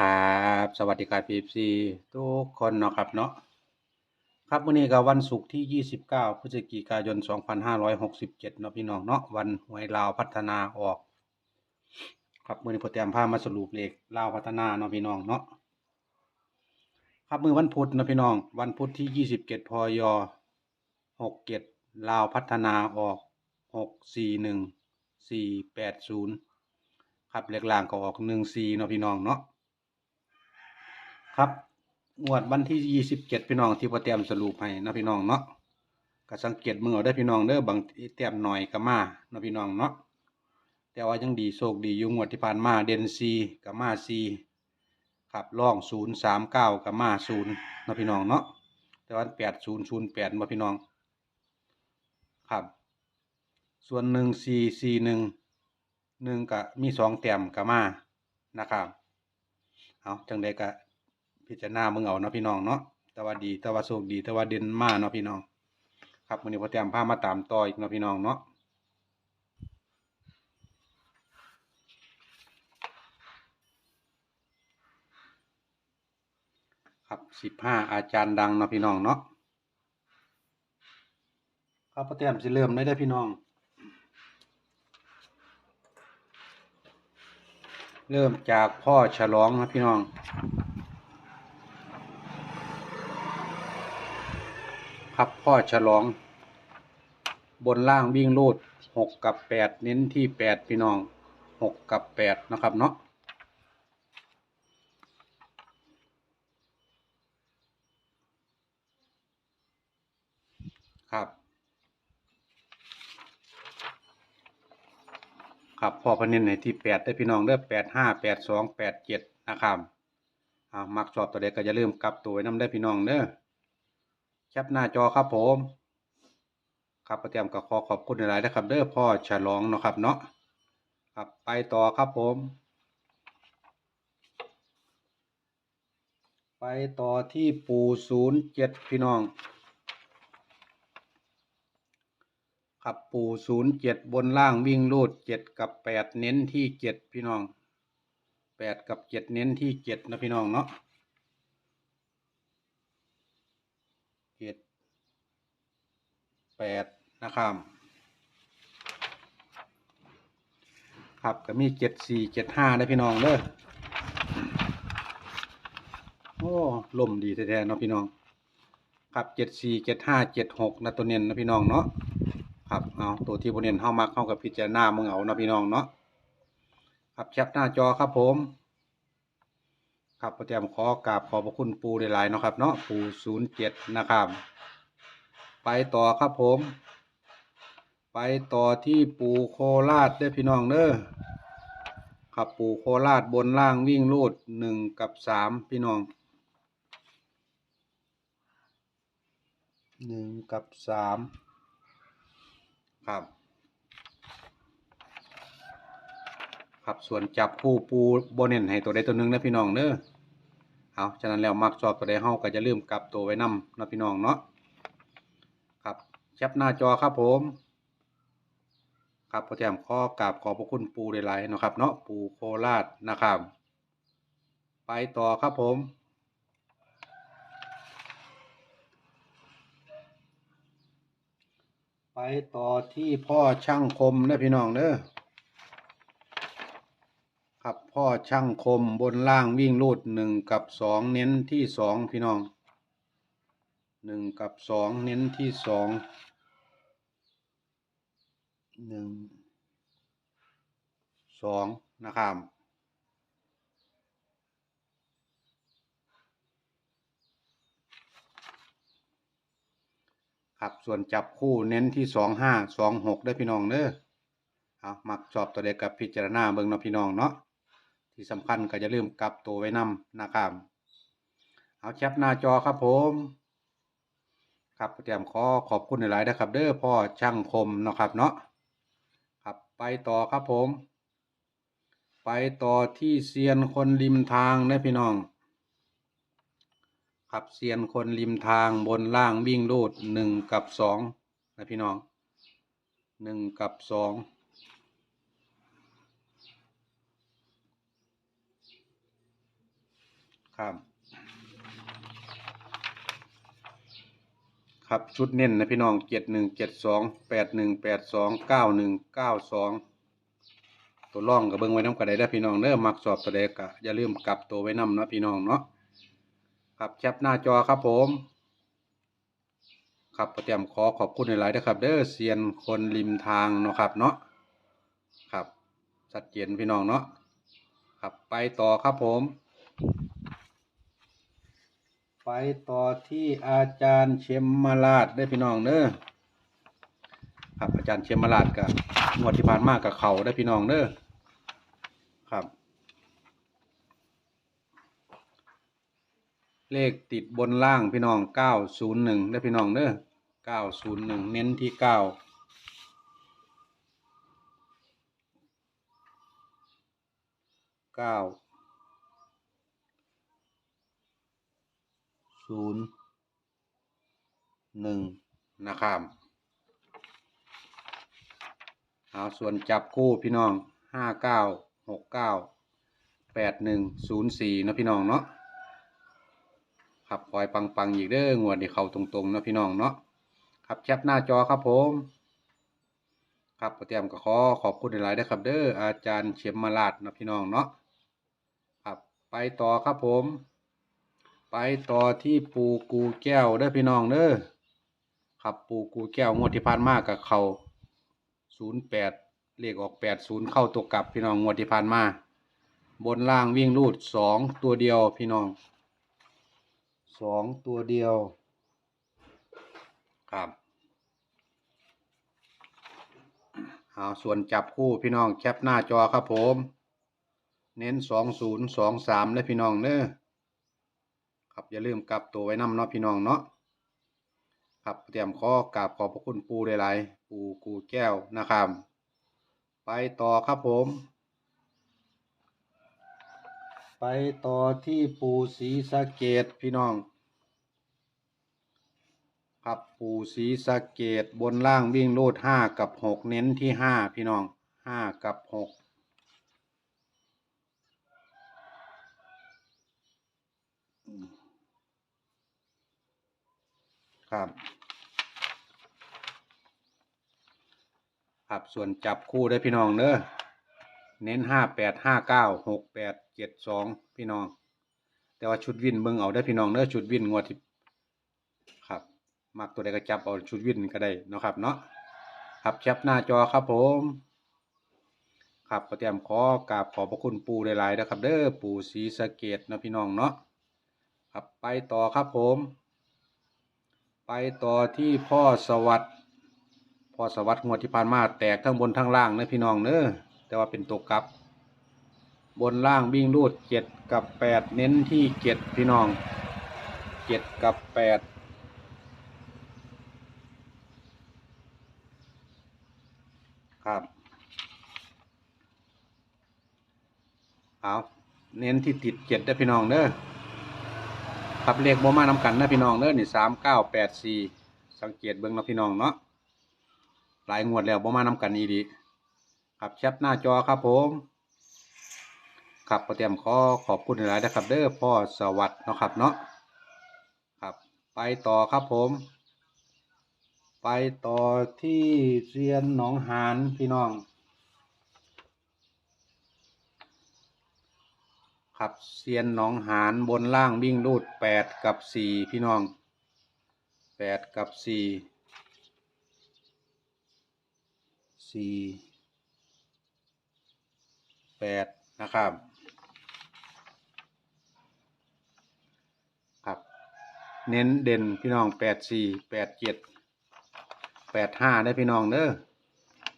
ครับสวัสดีครับพีซีทุกคนเนาะครับเนาะครับวันนี้ก็วันศุกร์ที่ 29 พฤศจิกายน 2567เนาะพี่น้องเนาะวันหวยลาวพัฒนาออก ครับมือนี้พอเตรียมพามาสรุปเลขลาวพัฒนาเนาะพี่น้องเนาะครับมือวันพุธเนาะพี่น้อง วันพุธที่ 27พย67ลาวพัฒนาออก 641 480 ครับเลขล่างก็ออก 14เนาะพี่น้องเนาะ ครับงวดวันที่ยี่สิบเจ็ดพี่น้องที่พอเตรียมสรุปให้นะพี่น้องเนาะก็สังเกตมือเอาได้พี่น้องเด้อบางทีเตรียมหน่อยก็มานะพี่น้องเนาะแต่ว่ายังดีโชคดีอยู่งวดที่ผ่านมาเด่นซีกับมาซีครับล่องศูนย์สามเก้ากับมาศูนย์นะพี่น้องเนาะแต่ว่าแปดศูนย์ศูนย์แปดมาพี่น้องครับ ส่วนหนึ่งซีซีหนึ่งหนึ่งกับมีสองแต้มกับมานะครับเอาจังใดก็ พิจารณามึงเอาเนาะพี่น้องเนาะแต่ว่าดีแต่ว่าโชคดีแต่ว่าเด่นมากเนาะพี่น้อง ครับวันนี้พอเตรียมพามาตามต่ออีกเนาะพี่น้องเนาะครับสิบห้าอาจารย์ดังเนาะพี่น้องเนาะครับพอเตรียมสิเริ่มได้ได้พี่น้อง เริ่มจากพ่อฉลองนะพี่น้อง ครับพ่อฉลอง บนล่างวิ่งรูดหกกับแปดเน้นที่แปดพี่น้องหกกับแปดนะครับเนาะครับ ครับพ่อพนินในที่แปดได้พี่น้องเด้อแปดห้าแปดสองแปดเจ็ดนะครับอ่ามักชอบตัวเด็กก็อย่าลืมกลับตัวไว้นำได้พี่น้องเด้อ แคปหน้าจอครับผม ครับประเตรียมก็ขอขอบคุณหลายๆนะครับเด้อพ่อฉลองเนาะครับเนาะครับไปต่อครับผม ไปต่อที่ปูศูนย์เจ็ดพี่น้องครับปู่ศูนย์เจ็ดบนล่างวิ่งรูดเจ็ดกับแปดเน้นที่เจ็ดพี่น้องแปดกับเจ็ดเน้นที่เจ็ดนะพี่น้องเนาะเจ็ด แปดนะครับครับก็มีเจ็ดสี่เจ็ดห้าได้พี่น้องเด้อโอ้ลมดีแท้ๆเนาะพี่น้องครับเจ็ดสี่เจ็ดห้าเจ็ดหกนะตัวเน้นนะพี่น้องเนาะครับเอาตัวที่บนเน้นเข้ามาเข้ากับพิจารณามึงเอานะพี่น้องเนาะครับแคปหน้าจอครับผมครับประเตรียมขอกราบขอบพระคุณปูได้หลายๆเนาะครับเนาะปูศูนย์เจ็ดนะครับ ไปต่อครับผม ไปต่อที่ปูโคราชได้พี่น้องเด้อครับปูโคราชบนล่างวิ่งรูดหนึ่งกับสามพี่น้องหนึ่งกับสามครับ ครับส่วนจับคู่ปูโบเนนให้ตัวใดตัวหนึ่งนะพี่น้องเด้อเอาฉะนั้นแล้วมักชอบตัวใดเฮาก็จะลืมกลับตัวไว้นำนะพี่น้องเนาะ ปหน้าจอครับผม ครับพอแถมข้อกราบขอบพระคุณปูหลายๆนะครับ เนาะปูโคราชนะครับ ไปต่อครับผม ไปต่อที่พ่อช่างคมนะพี่น้องเด้อครับพ่อช่างคมบนล่างวิ่งรูดหนึ่งกับสองเน้นที่สองพี่น้องหนึ่งกับสองเน้นที่สอง หนึ่งสองนะครับครับส่วนจับคู่เน้นที่สองห้าสองหกได้พี่น้องเด้อเอามักชอบตัวเด็กกับพิจารณาเบิ่งเนาะพี่น้องเนาะที่สำคัญก็จะลืมกลับตัวไว้นำนะครับเอาแคปหน้าจอครับผมครับเตรียมขอขอบคุณหลายๆนะครับ เด้อพ่อช่างคมเนาะครับเนาะ ไปต่อครับผม ไปต่อที่เซียนคนริมทางนะพี่น้อง ครับเซียนคนริมทางบนล่างวิ่งรูดหนึ่งกับสองนะพี่น้องหนึ่งกับสองครับ ครับชุดเน้นนะพี่น้องเจ็ดหนึ่งเจ็ดสองแปดหนึ่งแปดสองเก้าหนึ่งเก้าสองตัวร่องกับเบิ้งไว้น้ำกระไดได้พี่น้องเด้อมักสอบตัวใดกะอย่าลืมกลับตัวไว้น้ำนะพี่น้องเนาะครับแคปหน้าจอครับผมครับประเตรียมขอขอบคุณหลายๆนะครับ เด้อเซียนคนริมทางเนาะครับเนาะครับชัดเจนพี่น้องเนาะครับไปต่อครับผม ไปต่อที่อาจารย์เชมมาลาดได้พี่น้องเด้อครับอาจารย์เชมมาลาดกับงวดที่ผ่านมากับเขาได้พี่น้องเด้อครับ เลขติดบนล่างพี่น้องเก้าศูนย์หนึ่งได้พี่น้องเด้อเก้าศูนย์หนึ่งเน้นที่เก้าเก้า ศูนย์หนึ่งนะครับเอาส่วนจับคู่พี่น้องห้าเก้าหกเก้าแปดหนึ่งศูนย์สี่นะพี่น้องเนาะครับคอยปังปังๆอีกเด้องวดที่เขาตรงๆนะพี่น้องเนาะครับแคปหน้าจอครับผมครับประเตรียมก็ขอขอบคุณหลายๆนะครับเด้ออาจารย์เฉียมมาลาดนะพี่น้องเนาะครับไปต่อครับผม ไปต่อที่ปูกูแก้วเด้อพี่น้องเด้อครับปูกูแก้วงวดที่ผ่านมากับเขาศูนย์แปดเลขออกแปดศูนย์เข้าตัวกลับพี่น้องงวดที่ผ่านมา บนล่างวิ่งรูดสองตัวเดียวพี่น้องสองตัวเดียว ครับเอาส่วนจับคู่พี่น้องแคปหน้าจอครับผม เน้นสองศูนย์สองสามเลยพี่น้องเด้อ ครับอย่าลืมกลับตัวไว้นำเนาะพี่น้องเนาะครับเตรียมข้อกราบขอบพระคุณปูหลายๆปูกูแก้วนะครับไปต่อครับผม ไปต่อที่ปูศรีสะเกดพี่น้อง ครับปูศรีสะเกดบนล่างวิ่งโลดห้ากับหกเน้นที่ห้าพี่น้องห้ากับหก ครับ ครับส่วนจับคู่ได้พี่น้องเด้อเน้นห้าแปดห้าเก้าหกแปดเจ็ดสองพี่น้อง แต่ว่าชุดวินเบิ่งเอาได้พี่น้องเด้อชุดวินงวดที่ครับมักตัวใดก็จับเอาชุดวินก็ได้เนาะครับเนาะครับแคปหน้าจอครับผมครับประเตรียมขอกราบขอบพระคุณปูหลายๆนะครับ เด้อปูศรีสะเกดนะพี่น้องเนาะครับไปต่อครับผม ไปต่อที่พ่อสวัสด์พ่อสวัสด์งวดที่ผ่านมาแตกทั้งบนทั้งล่างนะพี่น้องเนอะแต่ว่าเป็นตัวกลับ บนล่างวิ่งรูดเจ็ดกับแปดเน้นที่เจ็ดพี่น้องเจ็ดกับแปดครับเอาเน้นที่ติดเจ็ดได้พี่น้องเนอะ ครับเลขบ่มานำกันนะพี่น้องเด้อนี่สามเก้าแปดสี่สังเกตเบิ่งนาะพี่น้องเนาะหลายงวดแล้วบ่มานำกันอีดีครับแคปหน้าจอครับผมครับประเตรียมขอขอบคุณหลายนะครับ เด้อพ่อสวัสดิ์เนาะครับเนาะครับไปต่อครับผม ไปต่อที่เรียนหนองหานพี่น้อง ครับเซียนหนองหานบนล่างวิ่งรูดแปดกับสี่พี่น้องแปดกับสี่สี่แปดนะครับ ครับ เน้นเด่นพี่น้องแปดสี่แปดเจ็ดแปดห้าได้พี่น้องเด้อ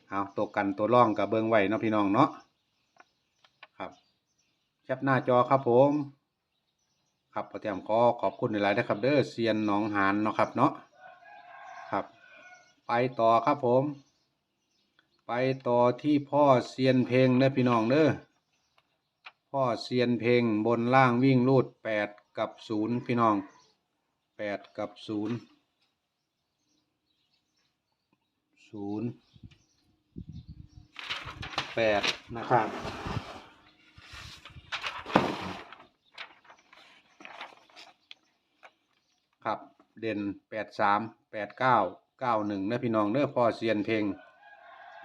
เอาตัวกันตัวร่องกับเบิงไว้เนาะพี่น้องเนาะ แคปหน้าจอครับผม ครับประเตรียมขอขอบคุณหลายๆนะครับ เด้อเซียนหนองหานเนาะครับเนาะครับ ไปต่อครับผม ไปต่อที่พ่อเซียนเพลงเด้อพี่น้องเด้อพ่อเซียนเพลงบนล่างวิ่งรูดแปดกับศูนย์พี่น้องแปดกับศูนย์ศูนย์แปดนะครับ ครับ เด่นแปดสามแปดเก้าเก้าหนึ่งนะพี่น้องเด้อพ่อเซียนเพลง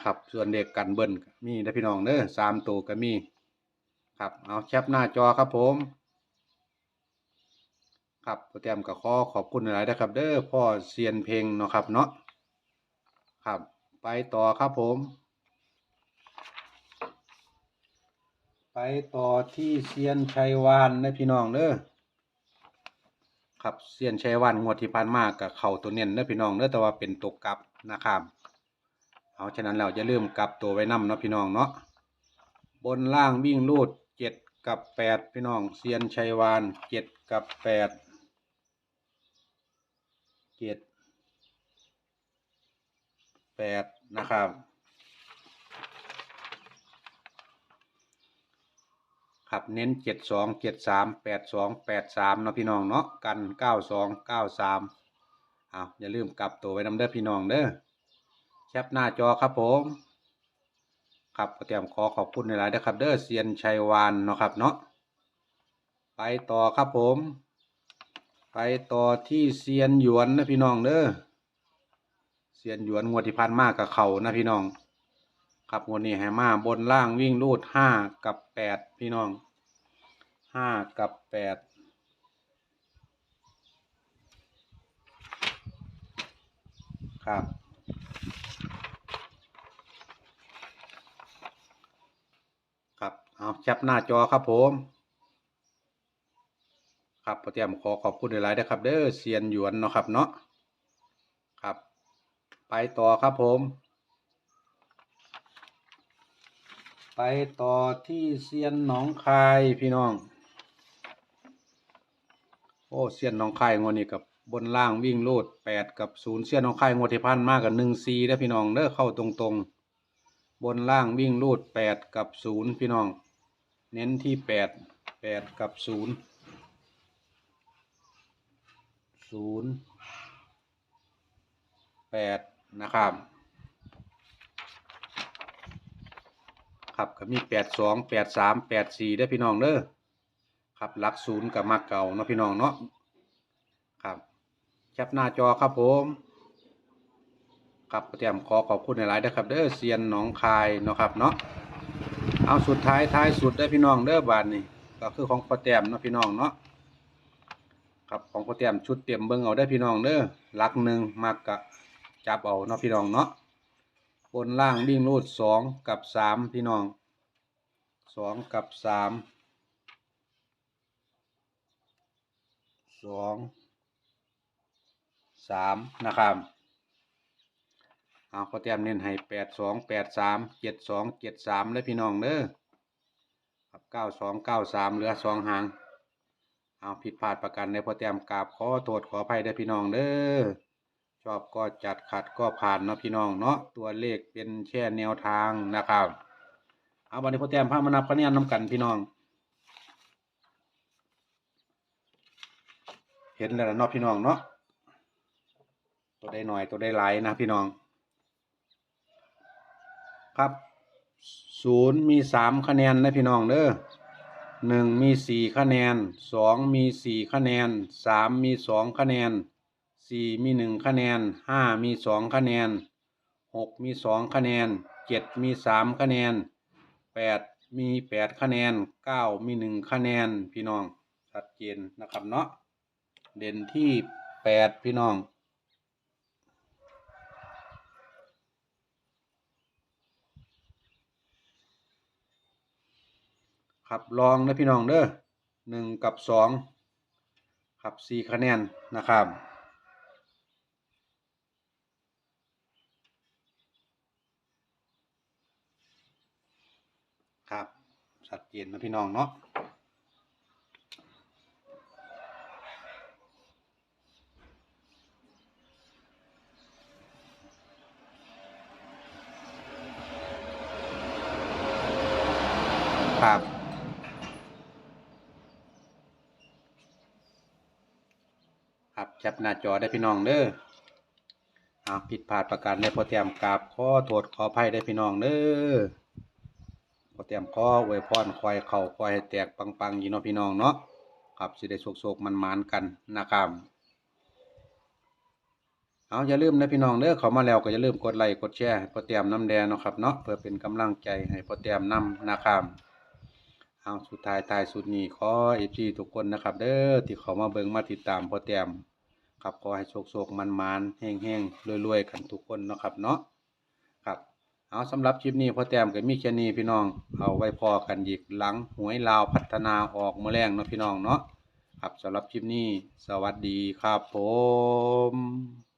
ครับส่วนเด็กกันเบิ้ลมีนะพี่น้องเด้อสามตัวก็มี ครับเอาแคปหน้าจอครับผม ครับโปรแกรมก็ขอขอบคุณหลายนะครับ เด้อพ่อเซียนเพลงเนาะครับเนาะครับ ไปต่อครับผม ไปต่อที่เซียนชัยวานนะพี่น้องเด้อ ครับเซียนชัยวานงวดที่ผ่านมากับเข่าตัวเน้นนะพี่น้องเด้อแต่ว่าเป็นตกกลับนะครับเอาฉะนั้นเราจะเริ่มกลับตัวไว้นำเนาะพี่น้องเนาะบนล่างวิ่งรูดเจ็ดกับแปดพี่น้องเซียนชัยวานเจ็ดกับแปดเจ็ดแปดนะครับ ครับเน้นเจ็ดสองเจ็ดสามแปดสองแปดสามเนาะพี่น้องเนาะกันเก้าสองเก้าสามอ้าวอย่าลืมกลับตัวไว้นำเด้อพี่น้องเด้อแคปหน้าจอครับผม ครับเตรียมขอขอบคุณในหลายๆนะครับ เด้อเซียนชัยวานเนาะครับเนาะไปต่อครับผม ไปต่อที่เซียนหยวนนะพี่น้องเด้อเซียนหยวนงวดที่พันมากกับเขานะพี่น้อง ครับวดนี้ให้มาบนล่างวิ่งรูดห้ากับแปดพี่น้องห้ากับแปดครับครับเอาแคปหน้าจอครับผม ครับโปรแกรมขอขอบคุณหลายๆนะครับ เด้อเซียนหยวนเนาะครับเนาะครับ ไปต่อครับผม ไปต่อที่เซียนหนองคายพี่น้อง โอ้เซียนหนองคายงวดนี้กับบนล่างวิ่งโลดแปดกับศูนย์เซียนหนองคายงวดที่พันมากกับหนึ่งซีได้พี่น้องเด้อเข้าตรงๆ บนล่างวิ่งโลดแปดกับศูนย์พี่น้อง เน้นที่แปดแปดกับศูนย์ศูนย์แปดนะครับ ครับก็มีแปดสองแปดสามแปดสี่ได้พี่น้องเด้อครับหลักศูนย์กับมักเก่าเนาะพี่น้องเนาะครับแคปหน้าจอครับผมครับเตรียมขอขอบคุณหลายๆนะครับเด้อเซียนหนองคายเนาะครับเนาะเอาสุดท้ายท้ายสุดได้พี่น้องเด้อบานนี่ก็คือของพ่อแต้มเนาะพี่น้องเนาะครับของพ่อแต้มชุดเตรียมเบิ่งเอาได้พี่น้องเด้อหลักหนึ่งมักกะจับเอาเนาะพี่น้องเนาะ บนล่างวิ่งรูดสองกับสามพี่น้องสองกับสามสองสามนะครับเอาก็เตรียมเน้นให้แปดสองแปดสามเจ็ดสองเจ็ดสามเลยพี่น้องเด้อครับเก้าสองเก้าสามเหลือสองหางเอาผิดพลาดประกันในพอเตรียมกราบขอโทษขออภัยได้อพี่น้องเด้อ ชอบก็จัดขัดก็ผ่านเนาะพี่น้องเนาะตัวเลขเป็นแค่แนวทางนะครับ เอาวันนี้พ่อแต้มพามานับคะแนนน้ำกันพี่น้อง เห็นแล้วเนาะพี่น้องเนาะตัวได้หน่อยตัวได้หลายนะพี่น้อง ครับศูนย์มีสามคะแนนนะพี่น้องเด้อหนึ่งมีสี่คะแนนสองมีสี่คะแนนสามมีสองคะแนน สี่มีหนึ่งคะแนนห้ามีสองคะแนนหกมีสองคะแนนเจ็ดมีสามคะแนนแปดมีแปดคะแนนเก้ามีหนึ่งคะแนนพี่น้องชัดเจนนะครับเนาะเด่นที่แปดพี่น้องครับลองนะพี่น้องเด้อหนึ่งกับสองครับสี่คะแนนนะครับครับ ชัดเจนนะพี่น้องเนาะครับครับแคปหน้าจอได้พี่น้องเด้ออาผิดพลาดประการในพอเตรียมกราบขอโทษขออภัยได้พี่น้องเด้อ พอเตรียมข้ออวพรคอยเข่าคอยให้แตกปังๆอยู่เนาะพี่น้องเนาะครับสิได้โศกๆมันๆกันนะครับเอาอย่าลืมนะพี่น้องเด้อเขามาแล้วก็อย่าลืมกดไลค์กดแชร์พอแต้มน้ำแดงเนาะครับเนาะเพื่อเป็นกำลังใจให้พอแต้มน้ำนะครับเอาสุดท้ายทายสุดนี้ขอเอฟซีทุกคนนะครับ เด้อที่เขามาเบิ่งมาติดตามพอแต้มครับขอให้โชคโชคมันมันๆแห้งแห้งรวยๆกันทุกคนเนาะครับเนาะ เอาสำหรับคลิปนี้พ่อแต้มกับมีแคนี้พี่น้อง เอาไว้พอกันอีกหลังหวยลาวพัฒนาออกเมื่อแรงเนาะพี่น้องเนาะครับสำหรับคลิปนี้ สวัสดีครับผม